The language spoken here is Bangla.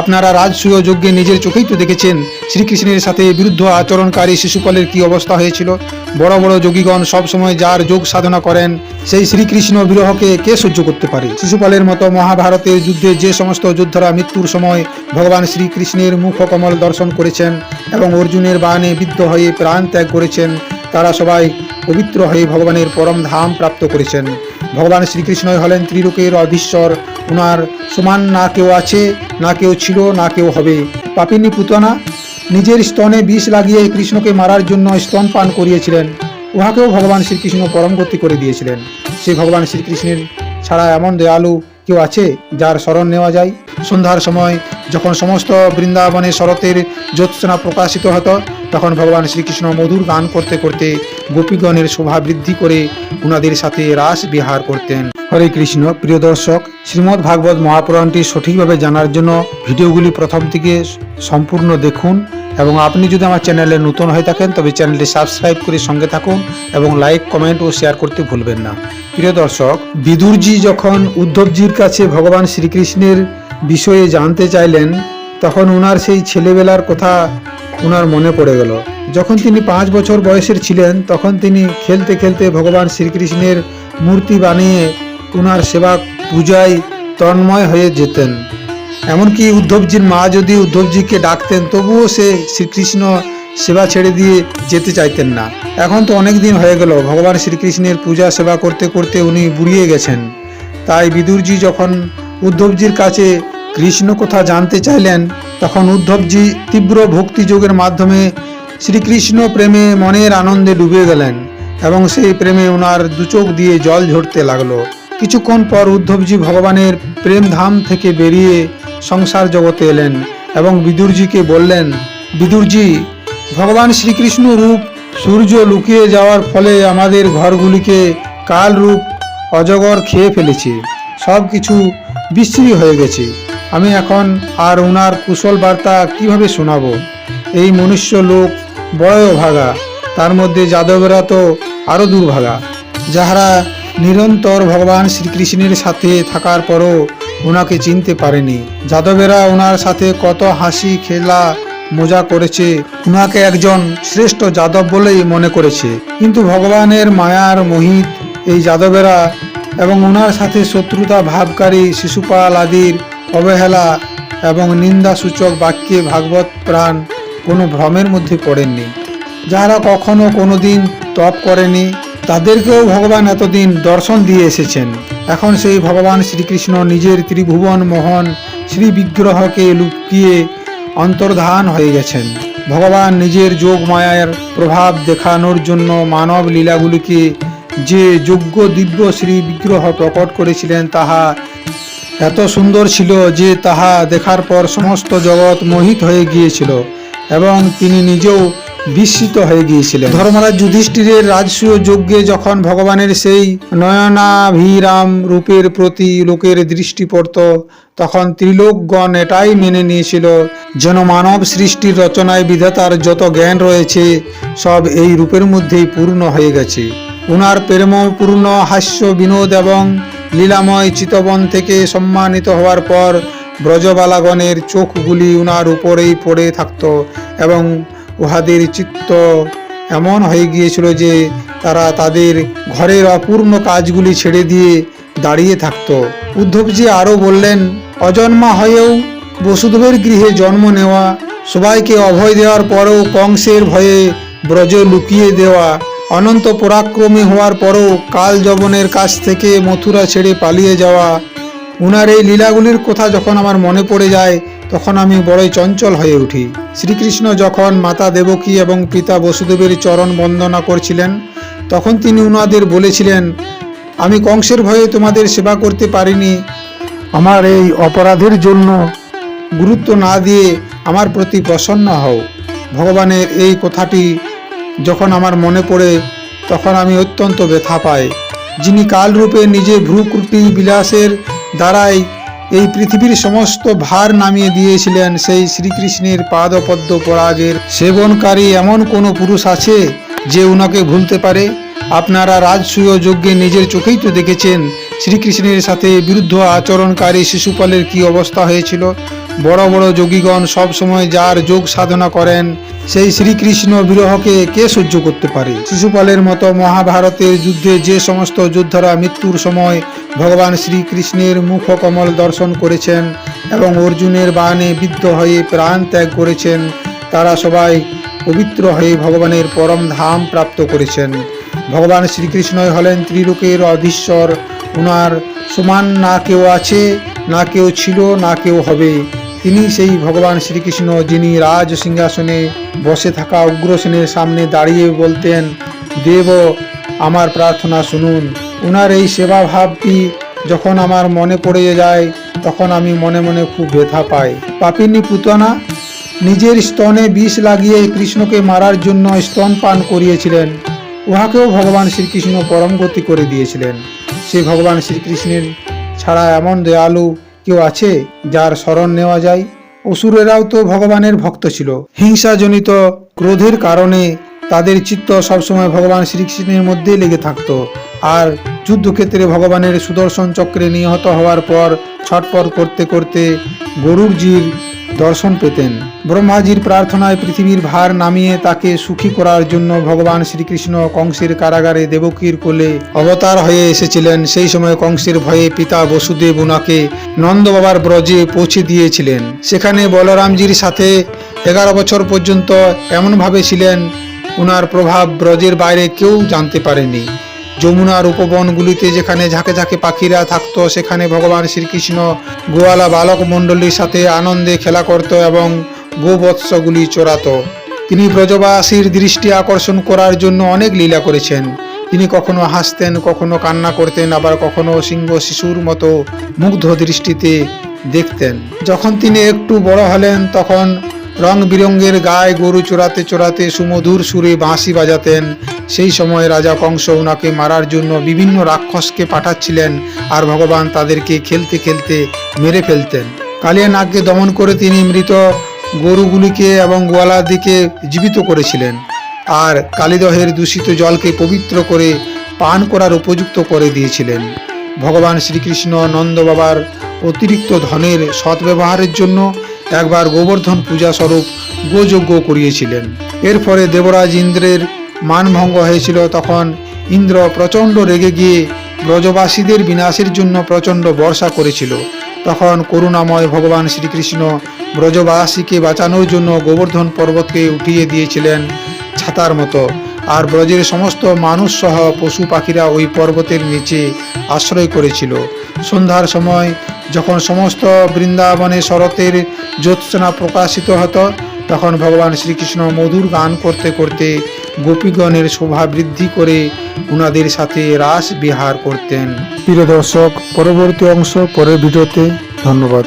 আপনারা রাজসূয় যজ্ঞে নিজের চোখেই তো দেখেছেন। শ্রীকৃষ্ণের সাথে বিরুদ্ধ আচরণকারী শিশুপালের কি অবস্থা হয়েছিল? বড় বড় যোগীগণ সবসময় যার যোগ সাধনা করেন, সেই শ্রীকৃষ্ণ বিরহকে কে সহ্য করতে পারে? শিশুপালের মতো মহাভারতের যুদ্ধে যে সমস্ত যোদ্ধারা মৃত্যুর সময় ভগবান শ্রীকৃষ্ণের মুখকমল দর্শন করেছেন এবং অর্জুনের বাণে বিদ্ধ হয়ে প্রাণ ত্যাগ করেছেন, তারা সবাই পবিত্র হয়ে ভগবানের পরম ধাম প্রাপ্ত করেছেন। ভগবান শ্রীকৃষ্ণই হলেন ত্রিলোকের অধীশ্বর ওনার সমান না কেউ আছে, না কেউ ছিল, না কেউ হবে। পাপিনী পুতনা নিজের স্তনে বিষ লাগিয়ে কৃষ্ণকে মারার জন্য স্তন পান করিয়েছিলেন। উহাকেও ভগবান শ্রীকৃষ্ণ পরম গতি করে দিয়েছিলেন। সেই ভগবান শ্রীকৃষ্ণের ছাড়া এমন দয়ালু কেউ আছে যার স্মরণ নেওয়া যায়? সন্ধ্যার সময় যখন সমস্ত বৃন্দাবনে শরতের জ্যোৎসনা প্রকাশিত হতো, তখন ভগবান শ্রীকৃষ্ণ মধুর গান করতে করতে গোপীগণের শোভা বৃদ্ধি করে উনাদের সাথে রাস বিহার করতেন। হরে কৃষ্ণ, প্রিয় দর্শক, শ্রীমদ্ ভাগবত মহাপুরাণটি সঠিকভাবে জানার জন্য ভিডিওগুলি প্রথম থেকে সম্পূর্ণ দেখুন এবং আপনি যদি আমার চ্যানেলে নতুন হয়ে থাকেন, তবে চ্যানেলটি সাবস্ক্রাইব করে সঙ্গে থাকুন এবং লাইক, কমেন্ট ও শেয়ার করতে ভুলবেন না। প্রিয় দর্শক, বিদুরজি যখন উদ্ধবজির কাছে ভগবান শ্রীকৃষ্ণের বিষয়ে জানতে চাইলেন, তখন ওনার সেই ছেলেবেলার কথা ওনার মনে পড়ে গেল। যখন তিনি পাঁচ বছর বয়সের ছিলেন, তখন তিনি খেলতে খেলতে ভগবান শ্রীকৃষ্ণের মূর্তি বানিয়ে ওনার সেবা পূজায় তন্ময় হয়ে যেতেন। এমনকি উদ্ধবজির মা যদি উদ্ধবজিকে ডাকতেন, তবুও সে শ্রীকৃষ্ণ সেবা ছেড়ে দিয়ে যেতে চাইতেন না। এখন তো অনেক দিন হয়ে গেল, ভগবান শ্রীকৃষ্ণের পূজা সেবা করতে করতে উনি বুড়িয়ে গেছেন। তাই বিদুরজি যখন উদ্ধবজির কাছে কৃষ্ণ কথা জানতে চাইলেন, তখন উদ্ধবজি তীব্র ভক্তিযোগের মাধ্যমে শ্রীকৃষ্ণ প্রেমে মনের আনন্দে ডুবে গেলেন এবং সেই প্রেমে ওনার দুচোখ দিয়ে জল ঝরতে লাগল। কিছুক্ষণ পর উদ্ধবজি ভগবানের প্রেম ধাম থেকে বেরিয়ে সংসার জগতে এলেন এবং বিদুরজিকে বললেন, বিদুরজি, ভগবান শ্রীকৃষ্ণ রূপ সূর্য লুকিয়ে যাওয়ার ফলে আমাদের ঘরগুলিকে কাল রূপ অজগর খেয়ে ফেলেছে। সব কিছু বিশ্রী হয়ে গেছে। আমি এখন আর ওনার কুশল বার্তা কীভাবে শোনাবো? এই মনুষ্য লোক বড় ভাগা তার মধ্যে যাদবেরা তো আরও দুর্ভাগা। যাহারা নিরন্তর ভগবান শ্রীকৃষ্ণের সাথে থাকার পরও ওনাকে চিনতে পারেনি। যাদবেরা ওনার সাথে কত হাসি খেলা মজা করেছে ওনাকে একজন শ্রেষ্ঠ যাদব বলেই মনে করেছে। কিন্তু ভগবানের মায়ার মোহিত এই যাদবেরা এবং ওনার সাথে শত্রুতা ভাবকারী শিশুপাল আদির অবহেলা এবং নিন্দাসূচক বাক্যে ভাগবত প্রাণ কোনো ভ্রমের মধ্যে পড়েননি। যারা কখনো কোনোদিন তপ করেনি তাদেরকেও ভগবান এতদিন দর্শন দিয়ে এসেছেন। এখন সেই ভগবান শ্রীকৃষ্ণ নিজের ত্রিভুবন মোহন শ্রী বিগ্রহকে লুকিয়ে অন্তর্ধান হয়ে গেছেন। ভগবান নিজের যোগ মায়ার প্রভাব দেখানোর জন্য মানব লীলাগুলিকে যে যোগ্য দিব্য শ্রী বিগ্রহ প্রকট করেছিলেন তাহা এত সুন্দর ছিল যে তাহা দেখার পর সমস্ত জগৎ মোহিত হয়ে গিয়েছিল এবং তিনি নিজেও বিস্মিত হয়ে গিয়েছিলেন। ধর্মরাজ যুধিষ্ঠিরের রাজসূয় যজ্ঞে যখন ভগবানের সেই নয়নাভিরাম রূপের প্রতি লোকের দৃষ্টি পড়ত তখন ত্রিলোকগণ এটাই মেনে নিয়েছিল, যেন মানব সৃষ্টির রচনায় বিধাতার যত জ্ঞান রয়েছে, সব এই রূপের মধ্যেই পূর্ণ হয়ে গেছে। উনার প্রেমপূর্ণ হাস্য বিনোদ এবং লীলাময় চিতবন থেকে সম্মানিত হওয়ার পর ব্রজবালাগণের চোখগুলি উনার উপরেই পড়ে থাকত এবং উহাদের চিত্ত এমন হয়ে গিয়েছিল যে তারা তাদের ঘরের অপূর্ণ কাজগুলি ছেড়ে দিয়ে দাঁড়িয়ে থাকত। উদ্ধবজি আরও বললেন, অজন্মা হয়েও বসুদেবের গৃহে জন্ম নেওয়া, সবাইকে অভয় দেওয়ার পরেও কংসের ভয়ে ব্রজ লুকিয়ে দেওয়া, অনন্ত পরাক্রমী হওয়ার পরও কাল যবনের কাছ থেকে মথুরা ছেড়ে পালিয়ে যাওয়া, উনার এই লীলাগুলির কথা যখন আমার মনে পড়ে যায়, তখন আমি বড়ই চঞ্চল হয়ে উঠি। শ্রীকৃষ্ণ যখন মাতা দেবকী এবং পিতা বসুদেবের চরণ বন্দনা করছিলেন, তখন তিনি উনাদের বলেছিলেন, আমি কংসের ভয়ে তোমাদের সেবা করতে পারিনি। আমার এই অপরাধের জন্য গুরুত্ব না দিয়ে আমার প্রতি প্রসন্ন হও। ভগবানের এই কথাটি যখন আমার মনে পড়ে, তখন আমি অত্যন্ত ব্যথা পাই। যিনি কালরূপে নিজে ভ্রুকুটি বিলাসের দ্বারাই এই পৃথিবীর সমস্ত ভার নামিয়ে দিয়েছিলেন সেই শ্রীকৃষ্ণের পাদপদ্ম পরাগের সেবনকারী এমন কোনো পুরুষ আছে যে উনাকে ভুলতে পারে? আপনারা রাজসূয় যজ্ঞে নিজের চোখেই তো দেখেছেন শ্রীকৃষ্ণের সাথে বিরুদ্ধ আচরণকারী শিশুপালের কি অবস্থা হয়েছিল? বড় বড় যোগীগণ সব সময় যার যোগ সাধনা করেন, সেই শ্রীকৃষ্ণ বিরহকে কে সহ্য করতে পারে? শিশুপালের মতো মহাভারতের যুদ্ধে যে সমস্ত যোদ্ধারা মৃত্যুর সময় ভগবান শ্রীকৃষ্ণের মুখকমল দর্শন করেছেন এবং অর্জুনের বাণে বিদ্ধ হয়ে প্রাণ ত্যাগ করেছেন, তারা সবাই পবিত্র হয়ে ভগবানের পরম ধাম প্রাপ্ত করেছেন। ভগবান শ্রীকৃষ্ণই হলেন ত্রিলোকের অধীশ্বর ওনার সমান না কেউ আছে, না কেউ ছিল, না কেউ হবে। তিনি সেই ভগবান শ্রীকৃষ্ণ যিনি রাজ সিংহাসনে বসে থাকা উগ্রসেনের সামনে দাঁড়িয়ে বলতেন, দেব, আমার প্রার্থনা শুনুন। ওনার এই সেবা ভাবটি যখন আমার মনে পড়ে যায়, তখন আমি মনে মনে খুব ব্যথা পাই। পাপিনী পুতনা, নিজের স্তনে বিষ লাগিয়ে কৃষ্ণকে মারার জন্য স্তন পান করিয়েছিলেন। উহাকেও ভগবান শ্রীকৃষ্ণ পরম গতি করে দিয়েছিলেন। সেই ভগবান শ্রীকৃষ্ণের ছাড়া এমন দয়ালু কেউ আছে যার স্মরণ নেওয়া যায়? অসুরেরাও তো ভগবানের ভক্ত ছিল। হিংসাজনিত ক্রোধের কারণে তাদের চিত্ত সবসময় ভগবান শ্রীকৃষ্ণের মধ্যেই লেগে থাকতো। আর যুদ্ধক্ষেত্রে ভগবানের সুদর্শন চক্রে নিহত হওয়ার পর ছটপট করতে করতে গরুর গরুরজির দর্শন পেতেন। ব্রহ্মাজির প্রার্থনায় পৃথিবীর ভার নামিয়ে তাকে সুখী করার জন্য ভগবান শ্রীকৃষ্ণ কংসের কারাগারে দেবকীর কোলে অবতার হয়ে এসেছিলেন। সেই সময় কংসের ভয়ে পিতা বসুদেব উনাকে নন্দ বাবার ব্রজে পৌঁছে দিয়েছিলেন। সেখানে বলরামজির সাথে এগারো বছর পর্যন্ত এমনভাবে ছিলেন, উনার প্রভাব ব্রজের বাইরে কেউ জানতে পারেনি। যমুনার উপবনগুলিতে যেখানে ঝাঁকে ঝাঁকে পাখিরা থাকতো, সেখানে ভগবান শ্রীকৃষ্ণ গোয়ালা বালক মণ্ডলীর সাথে আনন্দে খেলা করত এবং গোবৎসগুলি চড়াতো তিনি ব্রজবাসীর দৃষ্টি আকর্ষণ করার জন্য অনেক লীলা করেছেন। তিনি কখনো হাসতেন, কখনো কান্না করতেন, আবার কখনো সিংহ শিশুর মতো মুগ্ধ দৃষ্টিতে দেখতেন। যখন তিনি একটু বড় হলেন, তখন রং বিরঙ্গের গায়ে গরু চড়াতে চড়াতে সুমধুর সুরে বাঁশি বাজাতেন। সেই সময় রাজা কংস ওনাকে মারার জন্য বিভিন্ন রাক্ষসকে পাঠাচ্ছিলেন আর ভগবান তাদেরকে খেলতে খেলতে মেরে ফেলতেন। কালিয়া নাগকে দমন করে তিনি মৃত গরুগুলিকে এবং গোয়ালার দিকে জীবিত করেছিলেন আর কালিদহের দূষিত জলকে পবিত্র করে পান করার উপযুক্ত করে দিয়েছিলেন। ভগবান শ্রীকৃষ্ণ নন্দ বাবার অতিরিক্ত ধনের সদ্ব্যবহারের জন্য একবার গোবর্ধন পূজা স্বরূপ গোযজ্ঞ করিয়েছিলেন। এর ফলে দেবরাজ ইন্দ্রের মানভঙ্গ হয়েছিল, তখন ইন্দ্র প্রচণ্ড রেগে গিয়ে ব্রজবাসীদের বিনাশের জন্য প্রচণ্ড বর্ষা করেছিল। তখন করুণাময় ভগবান শ্রীকৃষ্ণ ব্রজবাসীকে বাঁচানোর জন্য গোবর্ধন পর্বতকে উঠিয়ে দিয়েছিলেন ছাতার মতো। আর ব্রজের সমস্ত মানুষ সহ পশু পাখিরা ওই পর্বতের নিচে আশ্রয় করেছিল। সন্ধ্যার সময় যখন সমস্ত বৃন্দাবনে শরতের জ্যোৎসনা প্রকাশিত হতো, তখন ভগবান শ্রীকৃষ্ণ মধুর গান করতে করতে গোপীগণের শোভা বৃদ্ধি করে উনাদের সাথে রাস বিহার করতেন। প্রিয় দর্শক, পরবর্তী অংশ পরের ভিডিওতে। ধন্যবাদ।